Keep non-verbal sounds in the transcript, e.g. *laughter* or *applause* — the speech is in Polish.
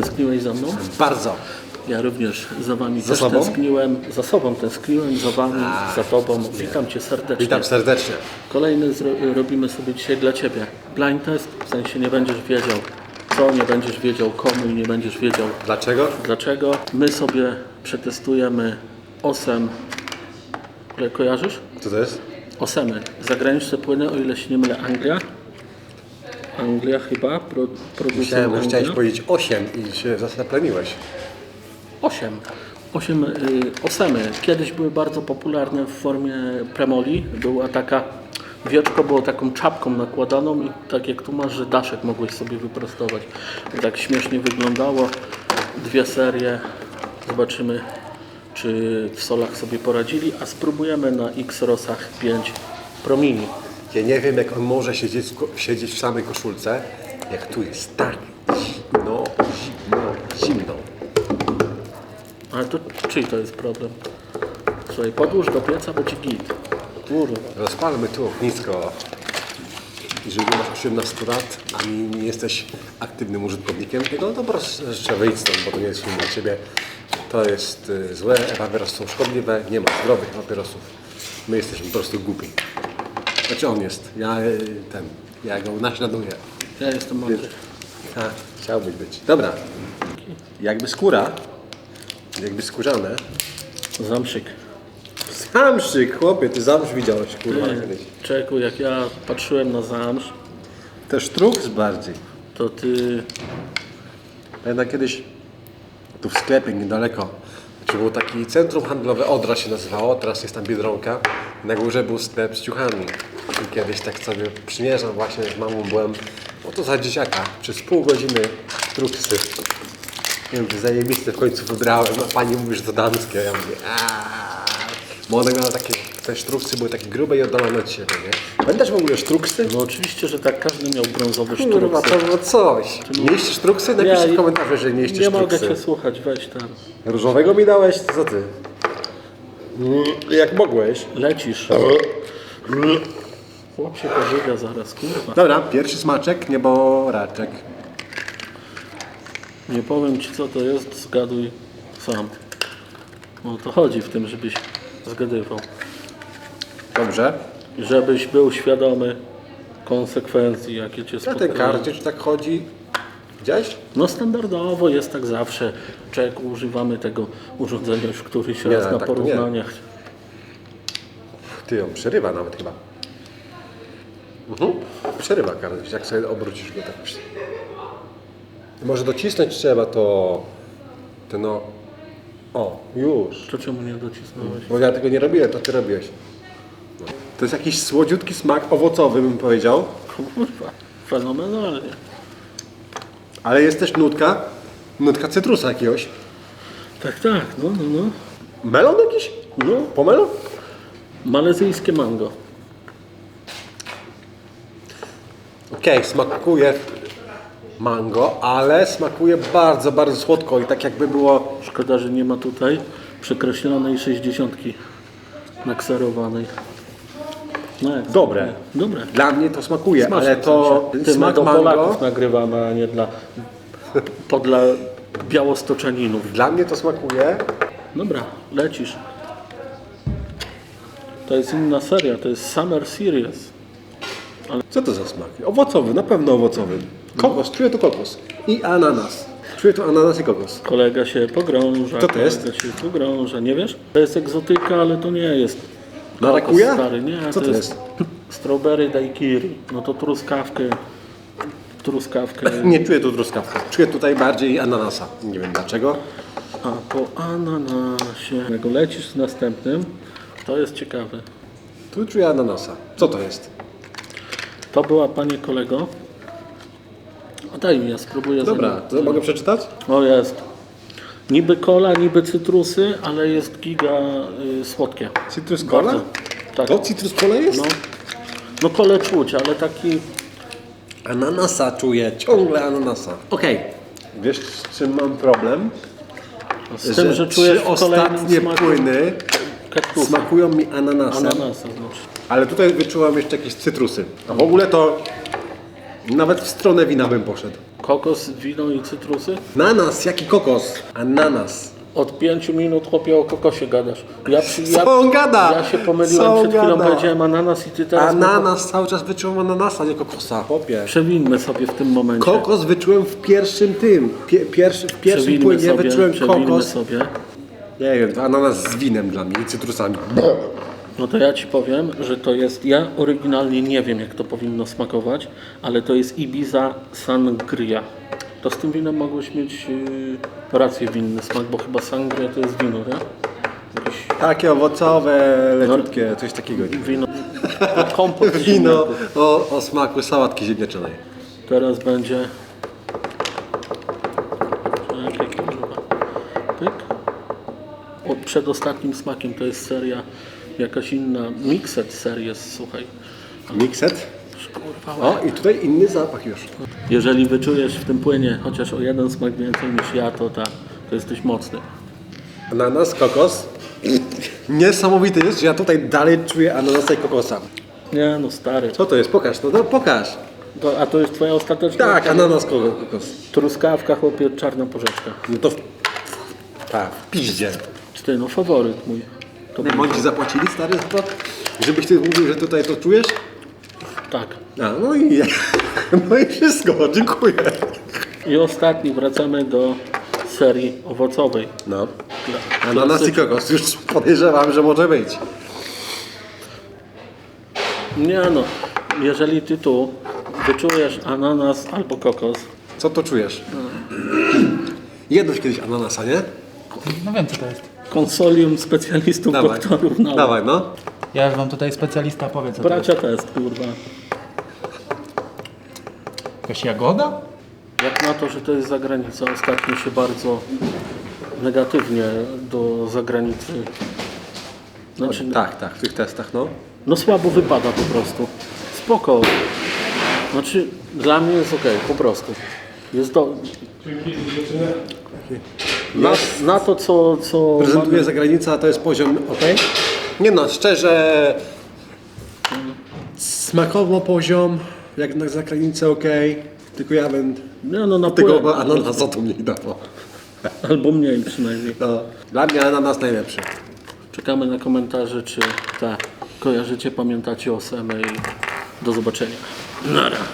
Tęskniłeś za mną? Bardzo. Ja również za wami Za też sobą? tęskniłem. Za sobą tęskniłem, za wami, za tobą. Witam cię serdecznie. Witam serdecznie. Kolejny robimy sobie dzisiaj dla ciebie. Blind test, w sensie nie będziesz wiedział co, nie będziesz wiedział komu i nie będziesz wiedział Dlaczego? dlaczego. My sobie przetestujemy osem. Kojarzysz? Co to jest? Osemy. Zagraniczne płyny, o ile się nie mylę, Anglia. Anglia chyba, pro, producent Myślałem, że chciałeś Anglia. powiedzieć 8 i się zasapleniłeś. Osiem. Osiem y, osemy. Kiedyś były bardzo popularne w formie premoli. Była taka, wieczko było taką czapką nakładaną i tak jak tu masz, że daszek mogłeś sobie wyprostować. Tak śmiesznie wyglądało. Dwie serie. Zobaczymy, czy w solach sobie poradzili, a spróbujemy na X-Rosach 5 Pro Mini. Ja nie wiem, jak on może siedzieć, siedzieć w samej koszulce, jak tu jest tak zimno, zimno, zimno. Ale to czyj to jest problem? Słuchaj, podłóż do pieca, będzie git. Kurwa. Rozpalmy tu ognisko. Jeżeli masz 18 lat, a nie, jesteś aktywnym użytkownikiem tego, no to po prostu trzeba wyjść stąd, bo to nie jest film dla Ciebie. To jest y, złe, papierosy są szkodliwe, nie ma zdrowych papierosów. My jesteśmy po prostu głupi. Znaczy on jest, ja y, ten, ja go naśladuję. Ja jestem mądry. Tak, chciałbyś być. Dobra. Jakby skóra, jakby skórzane. Zamszyk. Samszyk, chłopie, ty zamsz widziałeś, kurwa, kiedyś. Czeku, jak ja patrzyłem na zamsz, Też truks bardziej. to ty... Pamiętam kiedyś tu w sklepie niedaleko, czy było taki centrum handlowe Odra się nazywało, teraz jest tam Biedronka. Na górze był sklep z ciuchami. I kiedyś tak sobie przymierzam właśnie z mamą byłem, no to za dzieciaka, przez pół godziny truksy. Nie wiem, zajebiste w końcu wybrałem, a pani mówi, że to damskie. Ja mówię, aaa. Bo one miały takie, te sztruksy były takie grube i oddalone od siebie, nie? Pamiętasz w ogóle sztruksy? No oczywiście, że tak każdy miał brązowy Kurwa, szturc. to było coś. Mieliście sztruksy? Napiszcie w komentarzu, jeżeli mieliście Nie sztruksy. mogę cię słuchać, weź tam. Różowego mi dałeś? Co ty? Mm, Jak mogłeś? Lecisz. Chłop się pożywia zaraz, kurwa. Dobra, pierwszy smaczek, nieboraczek. Nie powiem ci co to jest, zgaduj sam. No to chodzi w tym, żebyś zgadywał. Dobrze. Żebyś był świadomy konsekwencji, jakie cię Na spotkają. ten kartridż tak chodzi. Widziałeś? No standardowo jest tak zawsze. Czek używamy tego urządzenia już któryś Nie, raz na tak to nie. porównaniach. Ty ją przerywa nawet chyba. Mhm. Przerywa kartridż, jak sobie obrócisz go tak. Może docisnąć trzeba to... To no... O, już. To czemu nie docisnąłeś? Bo ja tego nie robiłem, to ty robiłeś. No. To jest jakiś słodziutki smak owocowy, bym powiedział. Kurwa, fenomenalnie. Ale jest też nutka, nutka cytrusa jakiegoś. Tak, tak, no, no, no. Melon jakiś? No, Pomelo? malezyjskie mango. Okej, smakuje mango, ale smakuje bardzo, bardzo słodko i tak jakby było... Szkoda, że nie ma tutaj przekreślonej 60 nakserowanej. No jak Dobre. Dobre. Dla mnie to smakuje, Smaczne ale to w sensie. Smak do mango... Polaków nagrywamy, a nie dla, po dla białostoczaninów. Dla mnie to smakuje... Dobra, lecisz. To jest inna seria, to jest Summer Series. Co to za smak? Owocowy, na pewno owocowy. Kokos, czuję tu kokos. I ananas. Czuję tu ananas i kokos. Kolega się pogrąża. Co to jest? kolega się pogrąża. Nie wiesz? To jest egzotyka, ale to nie jest. Marakuja? Stary, nie, Co to jest? Strawberry daiquiri. No to truskawkę. Truskawkę. *laughs* Nie czuję tu truskawki. Czuję tutaj bardziej ananasa. Nie wiem dlaczego. A po ananasie. Jak lecisz z następnym, to jest ciekawe. Tu czuję ananasa. Co to jest? To była panie kolego. A daj mi, ja spróbuję. Dobra, zanim- to mogę przeczytać? O jest. Niby kola, niby cytrusy, ale jest giga y, słodkie. Citrus cola? Bardzo. Tak. To citrus cola jest? No, no kole czuć, ale taki Ananasa czuję, ciągle ananasa. Okej. Wiesz z czym mam problem? z tym, że czujesz trzy w kolejnym ostatnie smaku płyny smakują mi ananasem. Ananasa znaczy. Ale tutaj wyczułam jeszcze jakieś cytrusy. A w ogóle to nawet w stronę wina bym poszedł. kokos, wino i cytrusy? Nanas, jaki kokos? Ananas. Od pięciu minut chłopie o kokosie gadasz. Ja, przy, ja, Co on gada? ja się pomyliłem, Co on przed chwilą gada? powiedziałem ananas i ty teraz... Ananas, cały czas wyczułem ananasa, nie kokosa. Chłopie. Przewinmy sobie w tym momencie. Kokos wyczułem w pierwszym tym. Pie, pierwszy, w pierwszym Przewinmy płynie sobie, wyczułem przewinmy kokos. sobie. Nie wiem, to ananas z winem dla mnie i cytrusami. No to ja Ci powiem, że to jest, ja oryginalnie nie wiem jak to powinno smakować, ale to jest Ibiza Sangria. To z tym winem mogłeś mieć yy, rację winny smak, bo chyba Sangria to jest wino, nie? Jakieś Takie owocowe, leciutkie, coś takiego. wino, kompot *laughs* Wino ziemniaków. o, o smaku sałatki ziemniaczanej. Teraz będzie... O, przed ostatnim smakiem to jest seria jakaś inna, Mixed Series, słuchaj. Mikset. Kurwa, O, i tutaj inny zapach już. Jeżeli wyczujesz w tym płynie chociaż o jeden smak więcej niż ja, to tak, to jesteś mocny. Ananas, kokos. Niesamowite jest, że ja tutaj dalej czuję ananasa i kokosa. Nie no stary. Co to jest? Pokaż to, no pokaż. To, a to jest twoja ostateczna Tak, ananas, kokos. kokos. truskawka, chłopie, czarna porzeczka. No to w... Tak, w piździe. Czy ty, no faworyt mój. To był, Oni ci zapłacili stary za to? Żebyś ty mówił, że tutaj to czujesz? tak. A, no i *laughs* no i wszystko, dziękuję. I ostatni, wracamy do serii owocowej. No. Ananas i kokos, już podejrzewam, że może być. Nie no, jeżeli ty tu wyczujesz ananas albo kokos, Co to czujesz? Jedność kiedyś ananasa, nie? No wiem co to jest. Konsolium specjalistów Dawaj, doktorów nauk. dawaj no. Ja już wam tutaj specjalista powie co to jest. Bracia test, kurwa. Jakaś jagoda? Jak na to, że to jest zagranica, ostatnio się bardzo negatywnie do zagranicy. Znaczy, Tak, tak, w tych testach, no. no słabo wypada po prostu. Spoko. Znaczy, dla mnie jest ok, po prostu. Jest do... Na, na to, co, co Prezentuje zagranica, a to jest poziom ok? Nie no, szczerze. Smakowo poziom, jak na zagranicę ok. Tylko ja bym nie, no, na tego płyn- ananasa to mniej dawał. Albo mniej przynajmniej. No. Dla mnie ananas najlepszy. Czekamy na komentarze, czy tak kojarzycie, pamiętacie o Semę i do zobaczenia. Nara.